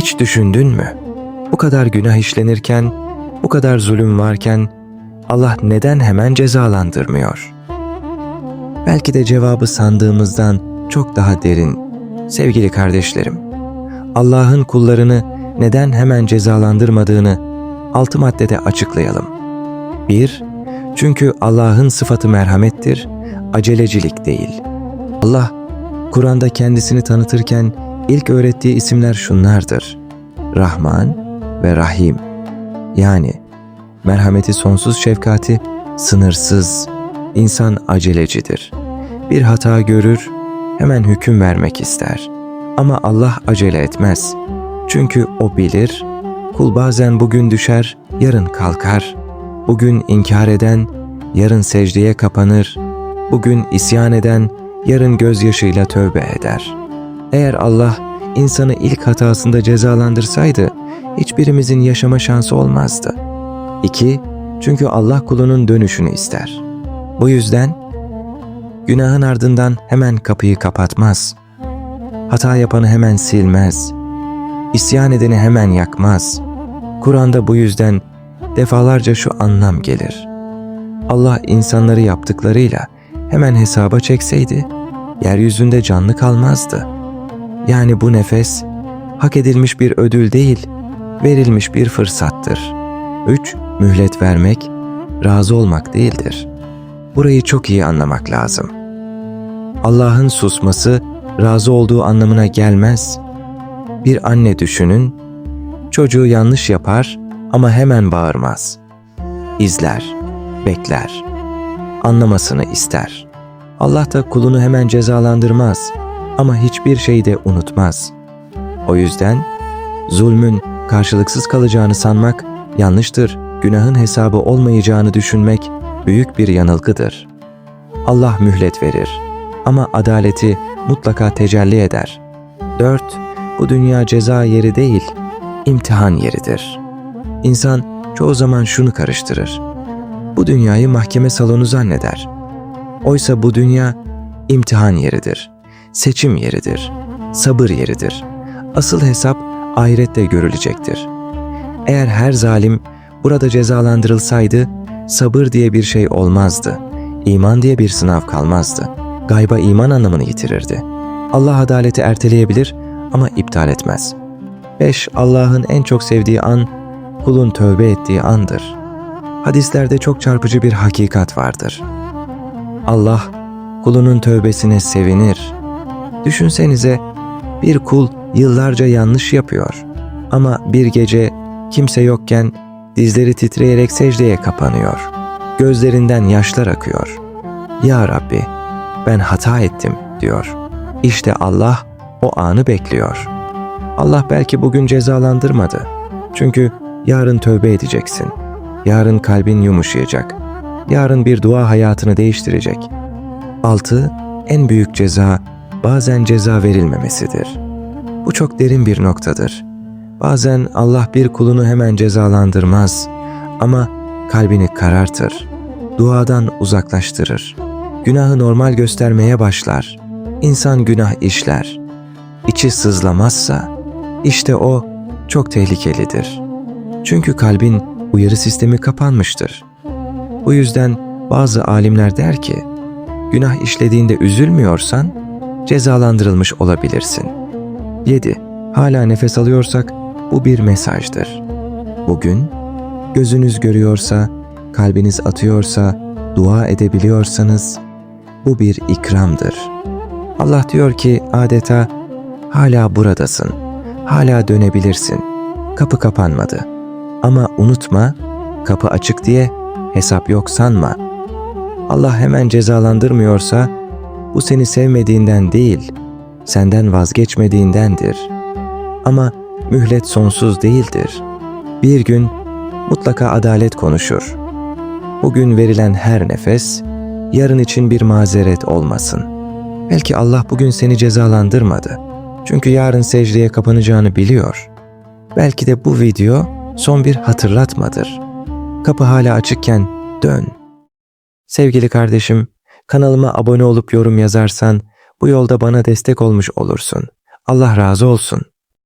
Hiç düşündün mü? Bu kadar günah işlenirken, bu kadar zulüm varken Allah neden hemen cezalandırmıyor? Belki de cevabı sandığımızdan çok daha derin. Sevgili kardeşlerim, Allah'ın kullarını neden hemen cezalandırmadığını altı maddede açıklayalım. 1. Çünkü Allah'ın sıfatı merhamettir, acelecilik değil. Allah, Kur'an'da kendisini tanıtırken ilk öğrettiği isimler şunlardır. Rahman ve Rahim. Yani merhameti sonsuz şefkati sınırsız, insan acelecidir. Bir hata görür, hemen hüküm vermek ister. Ama Allah acele etmez. Çünkü O bilir, kul bazen bugün düşer, yarın kalkar. Bugün inkar eden, yarın secdeye kapanır. Bugün isyan eden, yarın gözyaşıyla tövbe eder. Eğer Allah insanı ilk hatasında cezalandırsaydı, hiçbirimizin yaşama şansı olmazdı. 2. Çünkü Allah kulunun dönüşünü ister. Bu yüzden günahın ardından hemen kapıyı kapatmaz. Hata yapanı hemen silmez. İsyan edeni hemen yakmaz. Kur'an'da bu yüzden defalarca şu anlam gelir. Allah insanları yaptıklarıyla hemen hesaba çekseydi, yeryüzünde canlı kalmazdı. Yani bu nefes, hak edilmiş bir ödül değil, verilmiş bir fırsattır. 3. Mühlet vermek, razı olmak değildir. Burayı çok iyi anlamak lazım. Allah'ın susması, razı olduğu anlamına gelmez. Bir anne düşünün, çocuğu yanlış yapar ama hemen bağırmaz. İzler, bekler, anlamasını ister. Allah da kulunu hemen cezalandırmaz ama hiçbir şeyi de unutmaz. O yüzden zulmün karşılıksız kalacağını sanmak yanlıştır. Günahın hesabı olmayacağını düşünmek büyük bir yanılgıdır. Allah mühlet verir ama adaleti mutlaka tecelli eder. 4. Bu dünya ceza yeri değil, imtihan yeridir. İnsan çoğu zaman şunu karıştırır. Bu dünyayı mahkeme salonu zanneder. Oysa bu dünya imtihan yeridir, seçim yeridir, sabır yeridir. Asıl hesap ahirette görülecektir. Eğer her zalim burada cezalandırılsaydı, sabır diye bir şey olmazdı. İman diye bir sınav kalmazdı. Gayba iman anlamını yitirirdi. Allah adaleti erteleyebilir ama iptal etmez. 5. Allah'ın en çok sevdiği an, kulun tövbe ettiği andır. Hadislerde çok çarpıcı bir hakikat vardır. Allah kulunun tövbesine sevinir. Düşünsenize bir kul yıllarca yanlış yapıyor ama bir gece kimse yokken dizleri titreyerek secdeye kapanıyor. Gözlerinden yaşlar akıyor. Ya Rabbi ben hata ettim diyor. İşte Allah o anı bekliyor. Allah belki bugün cezalandırmadı. Çünkü yarın tövbe edeceksin. Yarın kalbin yumuşayacak. Yarın bir dua hayatını değiştirecek. 6. En büyük ceza bazen ceza verilmemesidir. Bu çok derin bir noktadır. Bazen Allah bir kulunu hemen cezalandırmaz ama kalbini karartır, duadan uzaklaştırır. Günahı normal göstermeye başlar. İnsan günah işler. İçi sızlamazsa işte o çok tehlikelidir. Çünkü kalbin uyarı sistemi kapanmıştır. Bu yüzden bazı alimler der ki, günah işlediğinde üzülmüyorsan cezalandırılmış olabilirsin. 7. Hala nefes alıyorsak bu bir mesajdır. Bugün gözünüz görüyorsa, kalbiniz atıyorsa, dua edebiliyorsanız bu bir ikramdır. Allah diyor ki adeta hala buradasın, hala dönebilirsin. Kapı kapanmadı. Ama unutma, kapı açık diye hesap yok sanma. Allah hemen cezalandırmıyorsa bu seni sevmediğinden değil, senden vazgeçmediğindendir. Ama mühlet sonsuz değildir. Bir gün mutlaka adalet konuşur. Bugün verilen her nefes, yarın için bir mazeret olmasın. Belki Allah bugün seni cezalandırmadı. Çünkü yarın secdeye kapanacağını biliyor. Belki de bu video son bir hatırlatmadır. Kapı hala açıkken dön. Sevgili kardeşim, kanalıma abone olup yorum yazarsan bu yolda bana destek olmuş olursun. Allah razı olsun.